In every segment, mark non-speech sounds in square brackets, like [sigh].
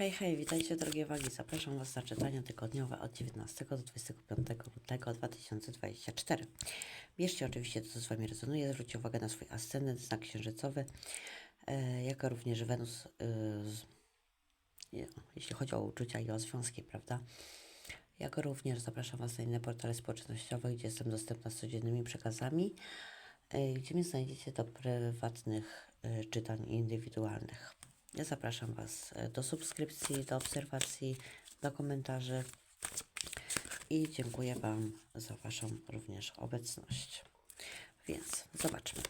Hej, hej, witajcie drogie wagi. Zapraszam Was na czytania tygodniowe od 19 do 25 lutego 2024. Bierzcie oczywiście to, co z Wami rezonuje. Zwróćcie uwagę na swój ascendent, znak księżycowy, e, jak również Wenus, e, jeśli chodzi o uczucia i o związki, prawda? Jak również zapraszam Was na inne portale społecznościowe, gdzie jestem dostępna z codziennymi przekazami, e, gdzie mnie znajdziecie do prywatnych czytań indywidualnych. Ja zapraszam Was e, do subskrypcji, do obserwacji, do komentarzy i dziękuję Wam za Waszą również obecność. Więc zobaczmy.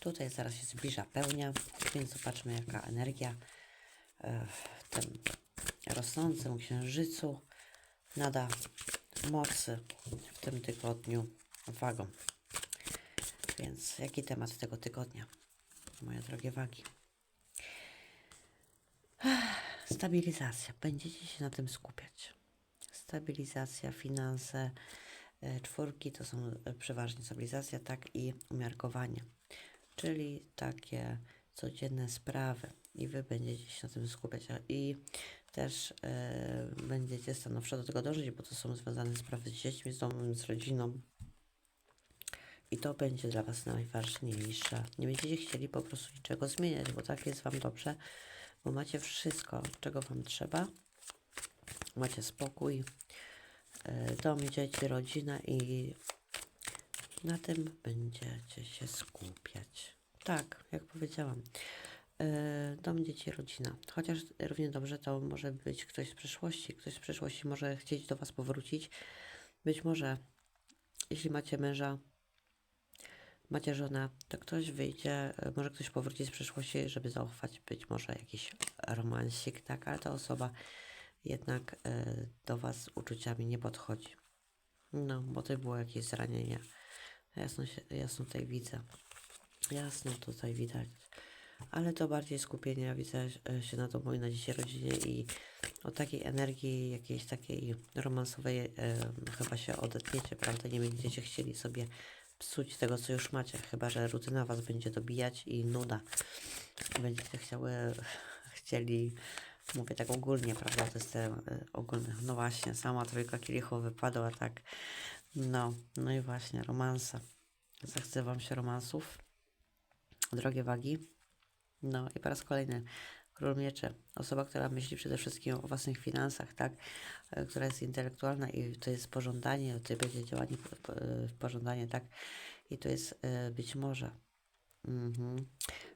Tutaj zaraz się zbliża pełnia, więc zobaczmy jaka energia e, w tym rosnącym księżycu nada mocy w tym tygodniu wagą. Więc jaki temat tego tygodnia, moje drogie wagi? Stabilizacja. Będziecie się na tym skupiać. Stabilizacja, finanse, e, czwórki to są e, przeważnie stabilizacja, tak i umiarkowanie. Czyli takie codzienne sprawy i wy będziecie się na tym skupiać. I też e, będziecie stanowczo do tego dążyć, bo to są związane sprawy z dziećmi, z domem, z rodziną. I to będzie dla Was najważniejsze. Nie będziecie chcieli po prostu niczego zmieniać, bo tak jest Wam dobrze, bo macie wszystko, czego Wam trzeba. Macie spokój, e, dom, dzieci, rodzina i na tym będziecie się skupiać. Tak, jak powiedziałam. e, Dom, dzieci, rodzina. Chociaż równie dobrze to może być ktoś z przyszłości. Ktoś z przyszłości może chcieć do Was powrócić. Być może, jeśli macie męża, macie żonę, to ktoś wyjdzie, e, może ktoś powróci z przeszłości, żeby zaufać być może jakiś romansik, tak, ale ta osoba jednak e, do Was uczuciami nie podchodzi. No, bo to było jakieś zranienie. Jasno, się, jasno tutaj widzę. Jasno tutaj widać. Ale to bardziej skupienie, ja widzę e, się na domu i na dzieci rodzinie i od takiej energii jakiejś takiej romansowej chyba się odetniecie, prawda? Nie będziecie chcieli sobie psuć tego, co już macie, chyba że rutyna was będzie dobijać i nuda. Będziecie chciały, chcieli, mówię tak ogólnie, prawda? To jest te e, ogólne. No właśnie, sama trójka kielichów wypadła, tak. No, no i właśnie, romansa. Zachce wam się romansów, drogie wagi. No i po raz kolejny król mieczy. Osoba, która myśli przede wszystkim o własnych finansach, tak? E, Która jest intelektualna i to jest pożądanie, to będzie działanie w, w, w pożądanie, tak? I to jest e, być może mhm.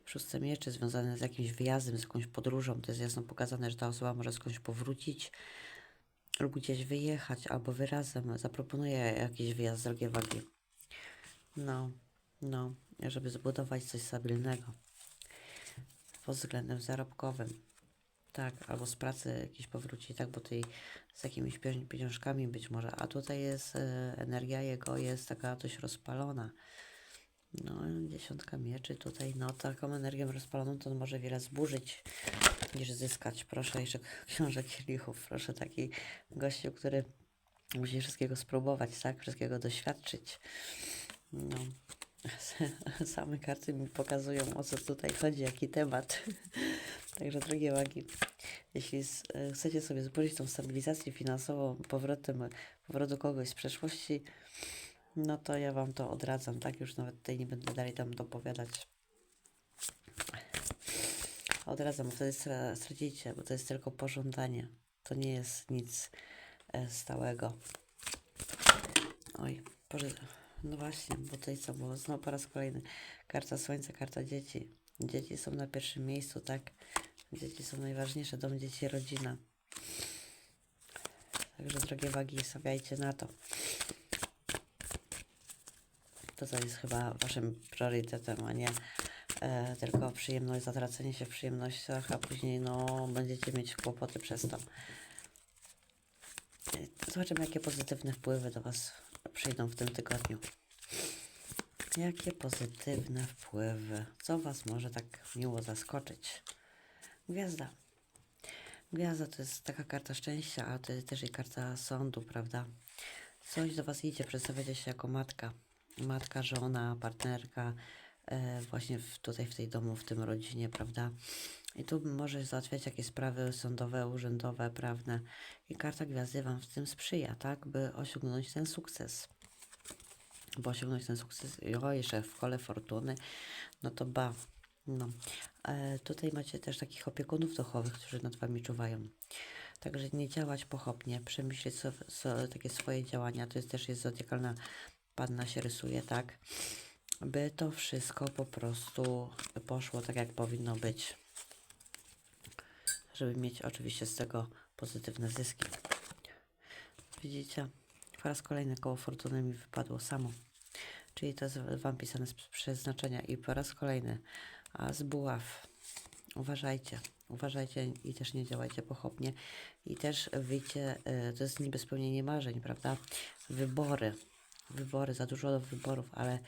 szóste mieczy związane z jakimś wyjazdem, z jakąś podróżą. To jest jasno pokazane, że ta osoba może skądś powrócić lub gdzieś wyjechać, albo wy razem zaproponuje jakiś wyjazd z drogie wagi. No, no, żeby zbudować coś stabilnego pod względem zarobkowym. Tak, albo z pracy jakiś powróci, tak, bo tutaj z jakimiś pieniąż- pieniążkami być może. A tutaj jest e, energia jego jest taka dość rozpalona. No, dziesiątka mieczy tutaj, no taką energią rozpaloną to on może wiele zburzyć niż zyskać. Proszę jeszcze [laughs] książek kielichów, proszę taki gościu, który musi wszystkiego spróbować, tak, wszystkiego doświadczyć. No, [laughs] same karty mi pokazują, o co tutaj chodzi, jaki temat. [laughs] Także drogie wagi, jeśli s- e, chcecie sobie zburzyć tą stabilizację finansową powrotem, powrotu kogoś z przeszłości, no to ja Wam to odradzam, tak? Już nawet tutaj nie będę dalej tam dopowiadać. Odradzam, bo wtedy stra- stracicie, bo to jest tylko pożądanie. To nie jest nic e, stałego. Oj, Boże, no właśnie, bo tutaj co było? Znowu po raz kolejny. Karta Słońca, karta dzieci. Dzieci są na pierwszym miejscu, tak? Dzieci są najważniejsze, dom, dzieci, rodzina. Także drogie wagi, stawiajcie na to. To, co jest chyba waszym priorytetem, a nie e, tylko przyjemność, zatracenie się w przyjemnościach, a później no, będziecie mieć kłopoty przez to. E, Zobaczymy, jakie pozytywne wpływy do Was przyjdą w tym tygodniu. Jakie pozytywne wpływy? Co Was może tak miło zaskoczyć? Gwiazda. Gwiazda to jest taka karta szczęścia, a to jest też i karta sądu, prawda? Coś do Was idzie, przedstawiacie się jako matka. Matka, żona, partnerka, właśnie w, tutaj w tej domu, w tym rodzinie, prawda? I tu możesz załatwiać jakieś sprawy sądowe, urzędowe, prawne. I karta gwiazdy Wam w tym sprzyja, tak? By osiągnąć ten sukces. Bo osiągnąć ten sukces, o, jeszcze w kole fortuny, no to ba. No. E, tutaj macie też takich opiekunów duchowych, którzy nad Wami czuwają. Także nie działać pochopnie, przemyśleć so, so, takie swoje działania. To jest też jest zodiakalna panna się rysuje, tak? By to wszystko po prostu poszło tak, jak powinno być. Żeby mieć oczywiście z tego pozytywne zyski. Widzicie? Po raz kolejny koło fortuny mi wypadło samo. Czyli to jest Wam pisane z przeznaczenia. I po raz kolejny, a z buław. Uważajcie, uważajcie i też nie działajcie pochopnie. I też wyjdzie, y, to jest niby spełnienie marzeń, prawda? Wybory, wybory, za dużo wyborów, ale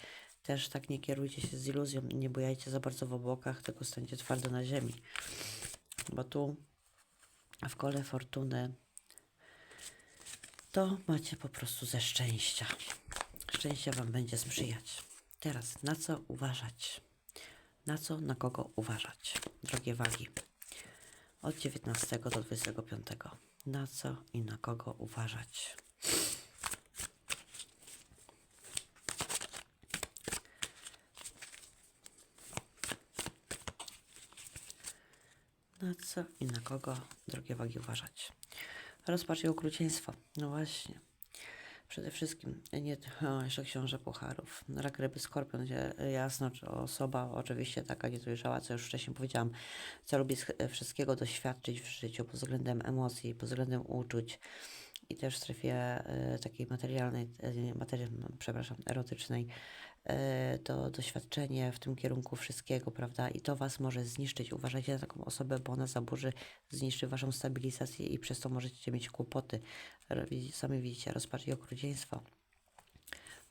też tak nie kierujcie się z iluzją, nie bujajcie za bardzo w obłokach, tylko stańcie twardo na ziemi. Bo tu w kole fortuny to macie po prostu ze szczęścia. Szczęście Wam będzie sprzyjać. Teraz na co uważać? Na co, na kogo uważać? Drogie wagi. Od 19 do 25. Na co i na kogo uważać? Na co i na kogo, drogie wagi, uważać? Rozpacz i okrucieństwo. No właśnie. Przede wszystkim nie o, jeszcze książę pucharów. Rak ryby skorpion, gdzie jasno, czy osoba oczywiście taka niedojrzała, co już wcześniej powiedziałam, co lubi wszystkiego doświadczyć w życiu pod względem emocji, pod względem uczuć i też w strefie e, takiej materialnej, e, materi- przepraszam, erotycznej, to doświadczenie w tym kierunku wszystkiego, prawda? I to Was może zniszczyć. Uważajcie na taką osobę, bo ona zaburzy, zniszczy Waszą stabilizację i przez to możecie mieć kłopoty. Sami widzicie, rozpacz i okrucieństwo.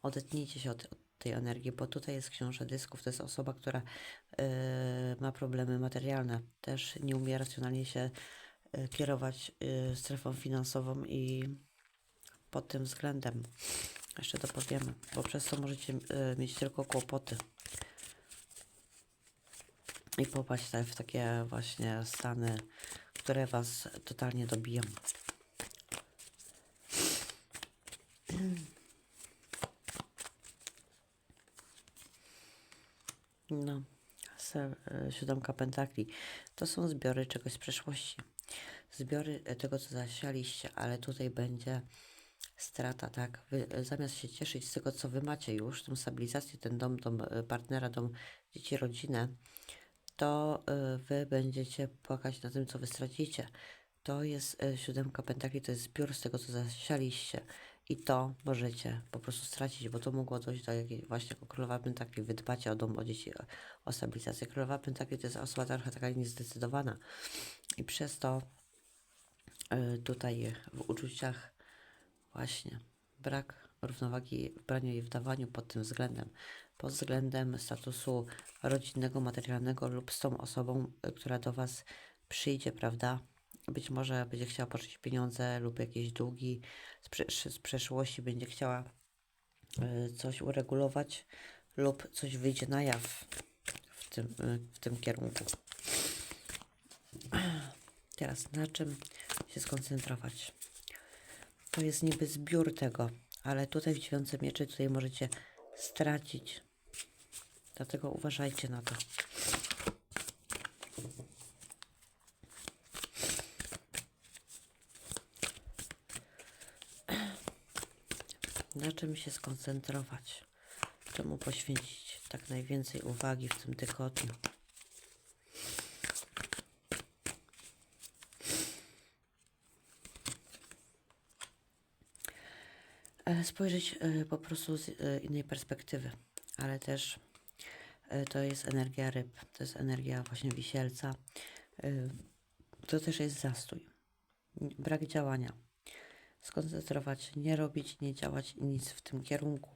Odetnijcie się od, od tej energii, bo tutaj jest książę dysków. To jest osoba, która e, ma problemy materialne. Też nie umie racjonalnie się e, kierować e, strefą finansową i pod tym względem jeszcze to powiemy, bo przez to możecie e, mieć tylko kłopoty i popaść w takie właśnie stany, które was totalnie dobiją. [clears throat] No, e, siódemka pentakli. To są zbiory czegoś z przeszłości. Zbiory e, tego, co zasialiście, ale tutaj będzie strata, tak? Wy, zamiast się cieszyć z tego, co wy macie już, tą stabilizację, ten dom, dom e, partnera, dom dzieci, rodzinę, to e, wy będziecie płakać na tym, co wy stracicie. To jest e, siódemka pentakli, to jest zbiór z tego, co zasialiście. I to możecie po prostu stracić, bo to mogło dojść do jakiejś właśnie jako królowa pentakli. Wy dbacie o dom, o dzieci, o, o stabilizację. Królowa pentakli to jest osoba trochę taka niezdecydowana. I przez to tutaj w uczuciach właśnie brak równowagi w braniu i w dawaniu pod tym względem. Pod względem statusu rodzinnego, materialnego lub z tą osobą, y, która do Was przyjdzie, prawda? Być może będzie chciała pożyczyć pieniądze lub jakieś długi z, z przeszłości, będzie chciała y, coś uregulować lub coś wyjdzie na jaw w tym, y, w tym kierunku. [clears throat] Teraz na czym się skoncentrować? To jest niby zbiór tego, ale tutaj w dziewiątce mieczy tutaj możecie stracić. Dlatego uważajcie na to. [clears throat] Na czym się skoncentrować? Czemu poświęcić tak najwięcej uwagi w tym tygodniu? E, Spojrzeć e, po prostu z e, innej perspektywy, ale też e, to jest energia ryb, to jest energia właśnie wisielca. To też jest zastój, brak działania. Skoncentrować, się, nie robić, nie działać nic w tym kierunku.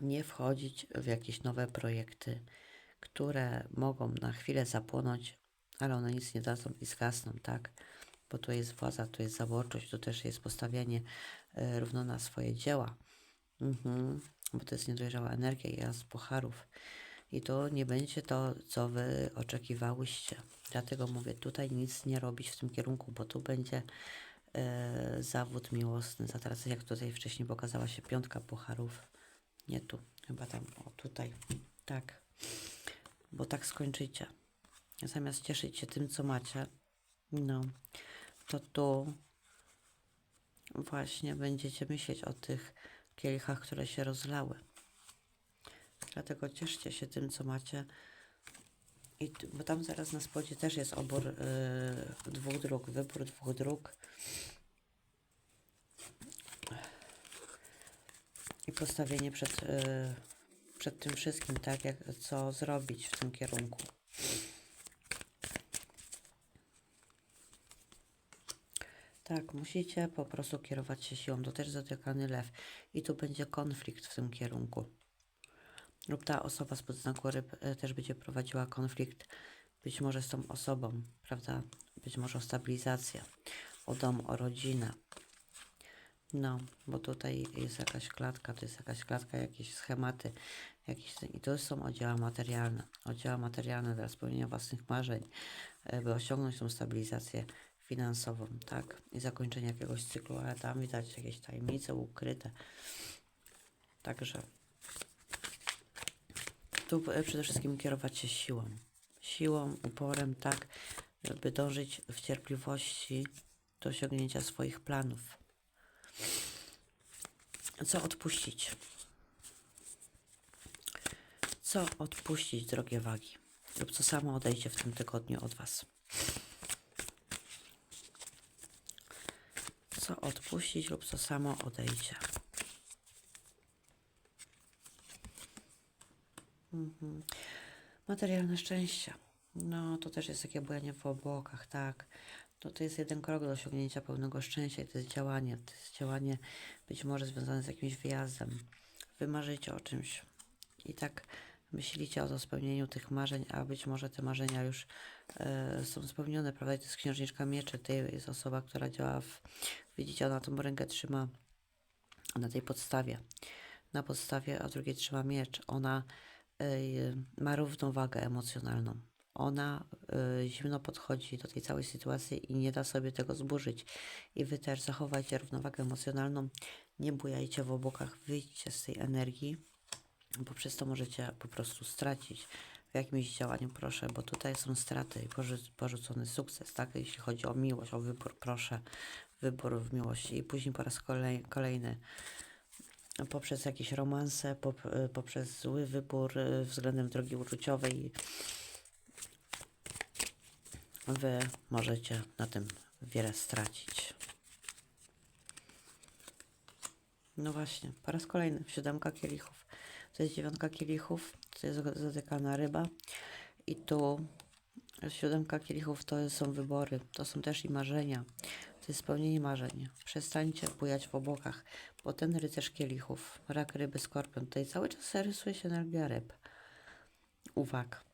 Nie wchodzić w jakieś nowe projekty, które mogą na chwilę zapłonąć, ale one nic nie dadzą i zgasną, tak? Bo tu jest władza, tu jest zaborczość, to też jest postawienie e, równo na swoje dzieła. Mhm. Bo to jest niedojrzała energia i z pucharów. I to nie będzie to, co wy oczekiwałyście. Dlatego mówię, tutaj nic nie robić w tym kierunku, bo tu będzie e, zawód miłosny, zatracenie, jak tutaj wcześniej pokazała się piątka pucharów. Nie tu, chyba tam, o tutaj. Tak. Bo tak skończycie. Zamiast cieszyć się tym, co macie, no, to tu właśnie będziecie myśleć o tych kielichach, które się rozlały. Dlatego cieszcie się tym, co macie. I, bo tam zaraz na spodzie też jest obór y, dwóch dróg, wybór dwóch dróg. I postawienie przed, y, przed tym wszystkim, tak, jak co zrobić w tym kierunku. Tak, musicie po prostu kierować się siłą. To też zatykany lew. I tu będzie konflikt w tym kierunku. Lub ta osoba z podznaku ryb e, też będzie prowadziła konflikt być może z tą osobą, prawda? Być może o stabilizację, o dom, o rodzinę. No, bo tutaj jest jakaś klatka, to jest jakaś klatka, jakieś schematy, jakieś, i to są oddziały materialne. Oddziały materialne dla spełnienia własnych marzeń, e, by osiągnąć tą stabilizację finansową, tak? I zakończenie jakiegoś cyklu, ale tam widać jakieś tajemnice ukryte. Także tu e, przede wszystkim kierować się siłą. Siłą, uporem, tak, by dążyć w cierpliwości do osiągnięcia swoich planów. Co odpuścić? Co odpuścić, drogie wagi? Lub co samo odejdzie w tym tygodniu od Was? Co odpuścić lub co samo odejdzie? Mhm. Materialne szczęście. No, to też jest takie bujanie w obłokach, tak. To, to jest jeden krok do osiągnięcia pełnego szczęścia i to jest działanie. To jest działanie być może związane z jakimś wyjazdem. Wy marzycie o czymś i tak myślicie o spełnieniu tych marzeń, a być może te marzenia już e, są spełnione, prawda? I to jest księżniczka mieczy, to jest osoba, która działa w... Widzicie, ona tą rękę trzyma na tej podstawie. Na podstawie, a drugiej trzyma miecz. Ona y, ma równowagę emocjonalną. Ona y, zimno podchodzi do tej całej sytuacji i nie da sobie tego zburzyć. I wy też zachowajcie równowagę emocjonalną, nie bujajcie w obłokach, wyjdźcie z tej energii, bo przez to możecie po prostu stracić w jakimś działaniu, proszę, bo tutaj są straty i porzu- porzucony sukces, tak? Jeśli chodzi o miłość, o wybór, proszę, wybór w miłości i później po raz kolej, kolejny poprzez jakieś romanse, pop, poprzez zły wybór y, względem drogi uczuciowej, wy możecie na tym wiele stracić. No właśnie, po raz kolejny, siódemka kielichów. To jest dziewiątka kielichów, to jest zatykana ryba i tu siódemka kielichów to są wybory, to są też i marzenia. To jest spełnienie marzeń. Przestańcie bujać w obłokach, bo ten rycerz kielichów, rak, ryby, skorpion, tutaj cały czas rysuje się energia ryb. Uwag.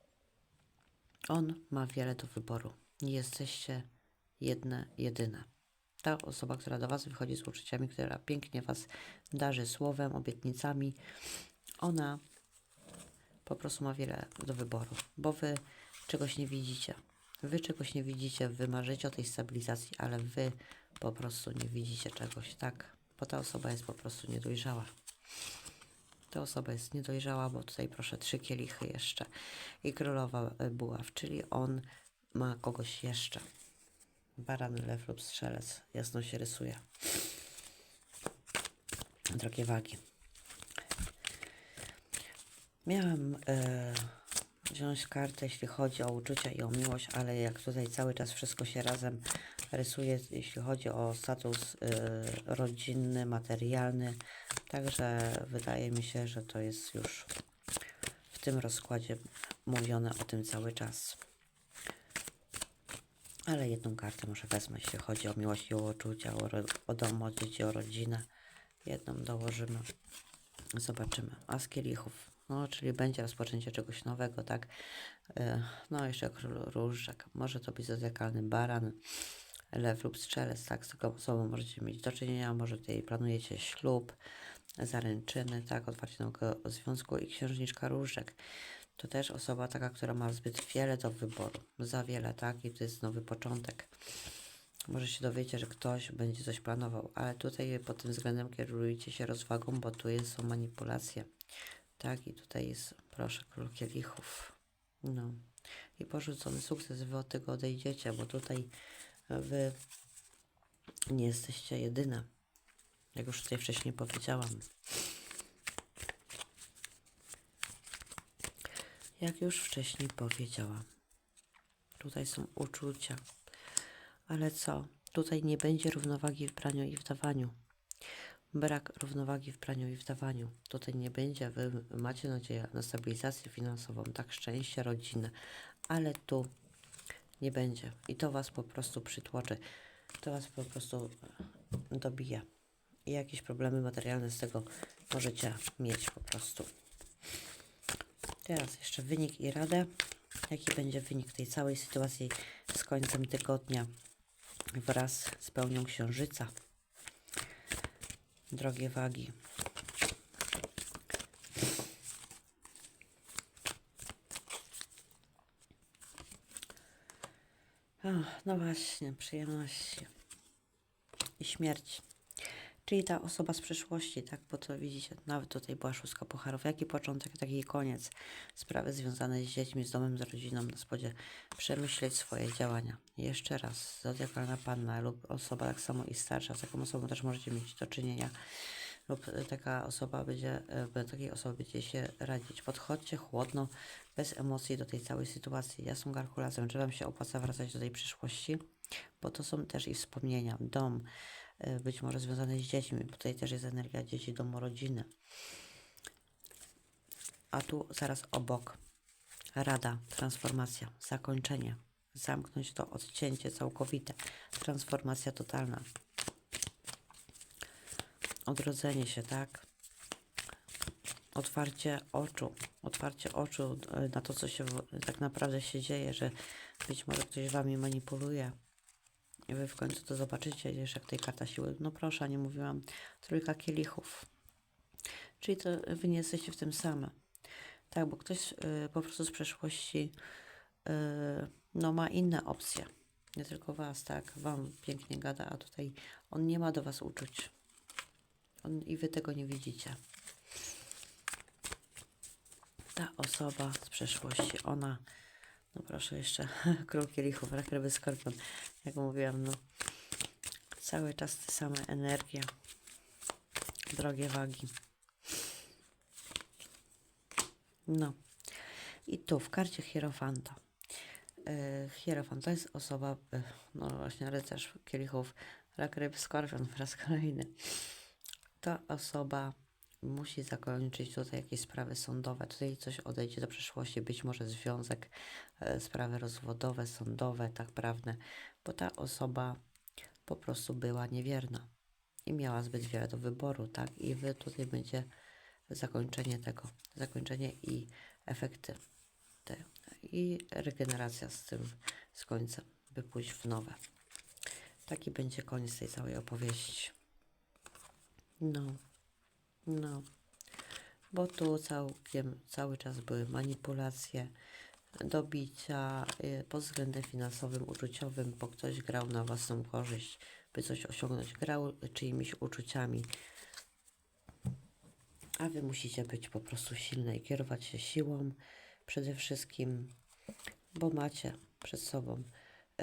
On ma wiele do wyboru. Nie jesteście jedne, jedyne. Ta osoba, która do Was wychodzi z uczuciami, która pięknie Was darzy słowem, obietnicami, ona po prostu ma wiele do wyboru, bo Wy czegoś nie widzicie. Wy czegoś nie widzicie, Wy marzycie o tej stabilizacji, ale Wy po prostu nie widzicie czegoś, tak? Bo ta osoba jest po prostu niedojrzała. Ta osoba jest niedojrzała, bo tutaj proszę trzy kielichy jeszcze i królowa e, buław, czyli on ma kogoś jeszcze. Baran, lew lub strzelec. Jasno się rysuje. Drogie wagi. Miałam e, wziąć kartę, jeśli chodzi o uczucia i o miłość, ale jak tutaj cały czas wszystko się razem rysuje, jeśli chodzi o status e, rodzinny, materialny, także wydaje mi się, że to jest już w tym rozkładzie mówione o tym cały czas. Ale jedną kartę może wezmę, jeśli chodzi o miłość i o uczucia, o, o dom, o dzieci, o rodzinę. Jedną dołożymy. Zobaczymy. A z kielichów. No, czyli będzie rozpoczęcie czegoś nowego, tak? E, No, jeszcze król. Może to być zodiakalny baran, lew lub strzelec, tak? Z taką osobą możecie mieć do czynienia. Może tutaj planujecie ślub, zaręczyny, tak? Otwarcie nowego związku i księżniczka różdżek. To też osoba taka, która ma zbyt wiele do wyboru. Za wiele, tak? I to jest nowy początek. Może się dowiecie, że ktoś będzie coś planował, ale tutaj pod tym względem kierujcie się rozwagą, bo tu jest, są manipulacje. Tak, i tutaj jest, proszę, król kielichów. No. I porzucony sukces, wy od tego odejdziecie, bo tutaj wy nie jesteście jedyne. Jak już tutaj wcześniej powiedziałam. Jak już wcześniej powiedziałam. Tutaj są uczucia. Ale co? Tutaj nie będzie równowagi w braniu i w dawaniu. Brak równowagi w braniu i w dawaniu. Tutaj nie będzie. Wy macie nadzieję na stabilizację finansową, tak szczęście, rodzinę, ale tu nie będzie. I to was po prostu przytłoczy. To was po prostu dobija. I jakieś problemy materialne z tego możecie mieć po prostu. Teraz jeszcze wynik i radę. Jaki będzie wynik tej całej sytuacji z końcem tygodnia wraz z pełnią księżyca? Drogie wagi. Ach, no właśnie, przyjemności i śmierć. Czyli ta osoba z przeszłości, tak? Bo to widzicie, nawet tutaj była szóstka pucharów. Jaki początek, taki koniec. Sprawy związane z dziećmi, z domem, z rodziną, na spodzie. Przemyśleć swoje działania. Jeszcze raz, zodiakalna panna lub osoba tak samo i starsza, z taką osobą też możecie mieć do czynienia. Lub taka osoba będzie, e, takiej osoby będzie się radzić. Podchodźcie chłodno, bez emocji do tej całej sytuacji. Ja są kalkulacją, czy Wam się opłaca wracać do tej przyszłości? Bo to są też i wspomnienia, dom, być może związane z dziećmi, bo tutaj też jest energia dzieci, domu, rodziny. A tu zaraz obok rada, transformacja, zakończenie, zamknąć to odcięcie całkowite, transformacja totalna, odrodzenie się, tak? Otwarcie oczu, otwarcie oczu e, na to, co się tak naprawdę się dzieje, że być może ktoś wami manipuluje. I wy w końcu to zobaczycie, wiesz, jak tej karta siły. No proszę, nie mówiłam. Trójka kielichów. Czyli to wy nie jesteście w tym same. Tak, bo ktoś y, po prostu z przeszłości y, no ma inne opcje. Nie tylko was, tak. Wam pięknie gada, a tutaj on nie ma do was uczuć. On, I wy tego nie widzicie. Ta osoba z przeszłości, ona, no proszę jeszcze, [laughs] król kielichów, rak, ryby, skorpion. Jak mówiłam, no cały czas te same energie. Drogie wagi. No. I tu w karcie Hierofanta. Yy, Hierofant to jest osoba, yy, no właśnie rycerz kielichów, rak, ryb, skorpion po raz kolejny. Ta osoba musi zakończyć tutaj jakieś sprawy sądowe. Tutaj coś odejdzie do przeszłości, być może związek, e, sprawy rozwodowe, sądowe, tak prawne, bo ta osoba po prostu była niewierna i miała zbyt wiele do wyboru, tak? I wy tutaj będzie zakończenie tego, zakończenie i efekty te, i regeneracja z tym, z końcem, by pójść w nowe. Taki będzie koniec tej całej opowieści. No, no, bo tu całkiem, cały czas były manipulacje, dobicia y, pod względem finansowym, uczuciowym, bo ktoś grał na własną korzyść, by coś osiągnąć, grał czyimiś uczuciami. A wy musicie być po prostu silne i kierować się siłą przede wszystkim, bo macie przed sobą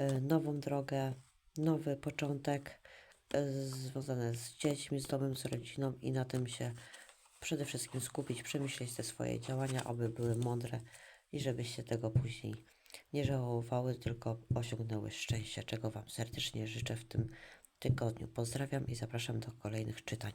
y, nową drogę, nowy początek związany z dziećmi, z domem, z rodziną i na tym się przede wszystkim skupić, przemyśleć te swoje działania, aby były mądre i żebyście tego później nie żałowały, tylko osiągnęły szczęście, czego Wam serdecznie życzę w tym tygodniu. Pozdrawiam i zapraszam do kolejnych czytań.